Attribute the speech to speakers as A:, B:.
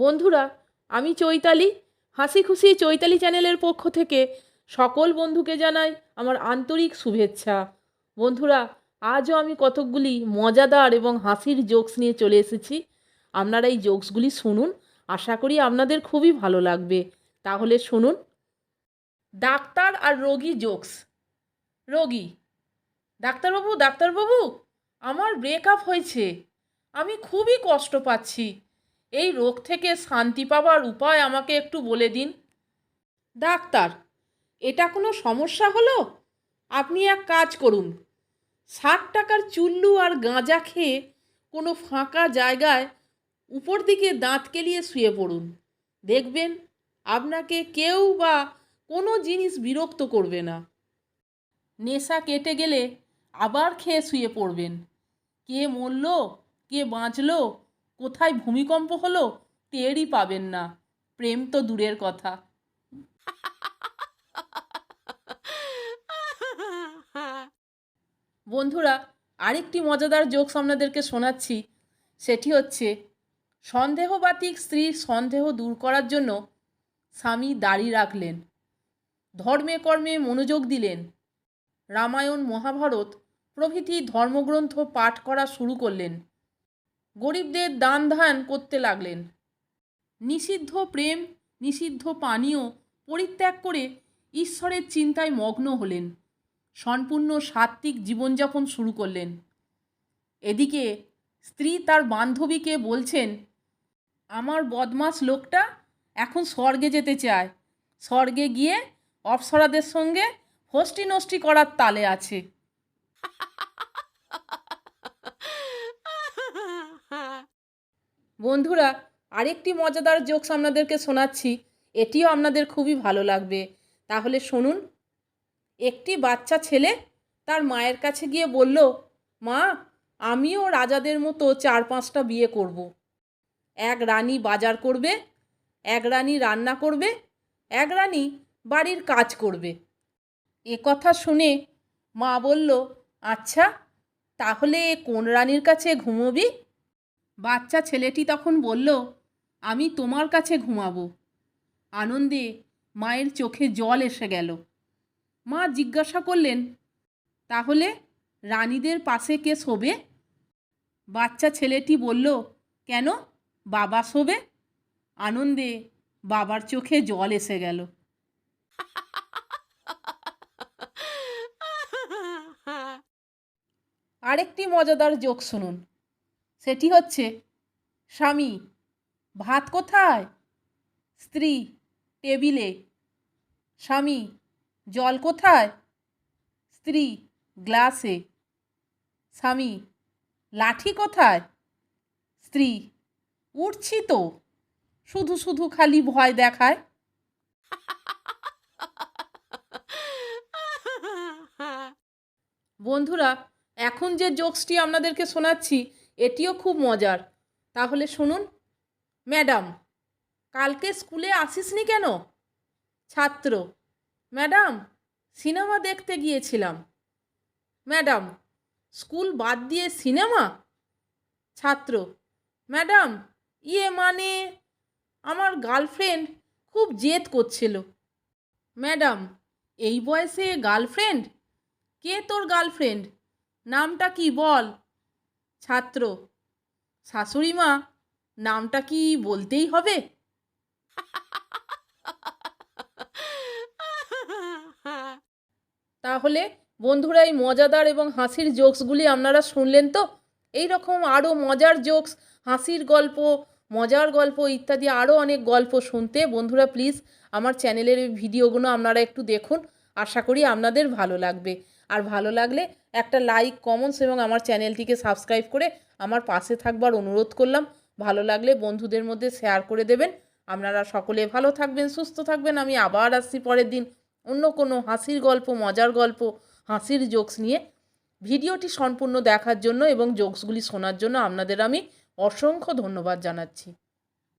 A: বন্ধুরা, আমি চৈতালি। হাসি খুশি চৈতালি চ্যানেলের পক্ষ থেকে সকল বন্ধুকে জানাই আমার আন্তরিক শুভেচ্ছা। বন্ধুরা, আজও আমি কতকগুলি মজাদার এবং হাসির জোকস নিয়ে চলে এসেছি। আপনারা এই জোকসগুলি শুনুন, আশা করি আপনাদের খুবই ভালো লাগবে। তাহলে শুনুন। ডাক্তার আর রোগী জোকস। রোগী। ডাক্তারবাবু ডাক্তারবাবু, আমার ব্রেকআপ হয়েছে। আমি খুবই কষ্ট পাচ্ছি। এই রোগ থেকে শান্তি পাওয়ার উপায় আমাকে একটু বলে দিন। ডাক্তার, এটা কোনো সমস্যা হলো? আপনি এক কাজ করুন। ষাট টাকার চুল্লু আর গাঁজা খেয়ে কোনো ফাঁকা জায়গায় উপর দিকে দাঁত কেলিয়ে শুয়ে পড়ুন। দেখবেন আপনাকে কেউ বা কোনো জিনিস বিরক্ত করবে না। নেশা কেটে গেলে আবার খেয়ে শুয়ে পড়বেন। কে মরল? কে বাঁচলো? কোথায় ভূমিকম্প হলো টেরই পাবেন না। প্রেম তো দূরের কথা। বন্ধুরা, আরেকটি মজাদার জোকস আপনাদেরকে শোনাচ্ছি। সেটি হচ্ছে, সন্দেহবাতিক স্ত্রীর সন্দেহ দূর করার জন্য স্বামী দাড়ি রাখলেন, ধর্মে কর্মে মনোযোগ দিলেন। রামায়ণ, মহাভারত প্রভৃতি ধর্মগ্রন্থ পাঠ করা শুরু করলেন। গরিবদের দান ধান করতে লাগলেন। নিষিদ্ধ প্রেম, নিষিদ্ধ পানীয় পরিত্যাগ করে ঈশ্বরের চিন্তায় মগ্ন হলেন। সম্পূর্ণ সাত্ত্বিক জীবনযাপন শুরু করলেন। এদিকে স্ত্রী তার বান্ধবীকে বলছেন, আমার বদমাস লোকটা এখন স্বর্গে যেতে চায়। স্বর্গে গিয়ে অপ্সরাদের সঙ্গে হোস্টি নষ্টি করার তালে আছে। বন্ধুরা, আরেকটি মজাদার জোকস আপনাদেরকে শোনাচ্ছি। এটিও আপনাদের খুবই ভালো লাগবে। তাহলে শুনুন। একটি বাচ্চা ছেলে তার মায়ের কাছে গিয়ে বলল, মা, আমিও রাজাদের মতো চার পাঁচটা বিয়ে করব। এক রানী বাজার করবে, এক রানী রান্না করবে, এক রানী বাড়ির কাজ করবে। এ কথা শুনে মা বলল আচ্ছা তাহলে কোন রানীর কাছে ঘুমোবি? বাচ্চা ছেলেটি তখন বলল আমি তোমার কাছে ঘুমাবো। আনন্দে মায়ের চোখে জল এসে গেল। মা জিজ্ঞাসা করলেন তাহলে রানীদের পাশে কে শোবে? বাচ্চা ছেলেটি বলল কেন? বাবা শোবে? আনন্দে বাবার চোখে জল এসে গেল। আরেকটি মজাদার জোক শুনুন। সেটি হচ্ছে স্বামী। ভাত কোথায়? স্ত্রী টেবিলে। স্বামী জল কোথায়? স্ত্রী গ্লাসে। স্বামী লাঠি কোথায়? স্ত্রী উঠছি তো। শুধু শুধু খালি ভয় দেখায়। বন্ধুরা এখন যে জোকসটি আপনাদেরকে শোনাচ্ছি এটিও খুব মজার। তাহলে শুনুন। ম্যাডাম, কালকে স্কুলে আসিসনি কেন? ছাত্র, ম্যাডাম, সিনেমা দেখতে গিয়েছিলাম। ম্যাডাম, স্কুল বাদ দিয়ে সিনেমা? ছাত্র, ম্যাডাম ইয়ে মানে আমার গার্লফ্রেন্ড খুব জেদ করছিল। ম্যাডাম, এই বয়সে গার্লফ্রেন্ড? কে তোর গার্লফ্রেন্ড? নামটা কি বল? ছাত্র। শাশুড়ি মা, নামটা কি বলতেই হবে? তাহলে বন্ধুরা, এই মজাদার এবং হাসির জোকসগুলি আপনারা শুনলেন তো? এই রকম আরও মজার জোকস, হাসির গল্প, মজার গল্প ইত্যাদি আরও অনেক গল্প শুনতে বন্ধুরা, প্লিজ আমার চ্যানেলের ভিডিওগুলো আপনারা একটু দেখুন। আশা করি আপনাদের ভালো লাগবে। আর ভালো লাগলে একটা লাইক কমেন্টস এবং আমার চ্যানেলটিকে সাবস্ক্রাইব করে আমার পাশে থাকবার অনুরোধ করলাম। ভালো লাগলে বন্ধুদের মধ্যে শেয়ার করে দেবেন। আপনারা সকলে ভালো থাকবেন, সুস্থ থাকবেন। আমি আবার আসছি পরের দিন অন্য কোনো হাসির গল্প, মজার গল্প, হাসির জোকস নিয়ে। ভিডিওটি সম্পূর্ণ দেখার জন্য এবং জোকসগুলি শোনার জন্য আপনাদের আমি অসংখ্য ধন্যবাদ জানাচ্ছি।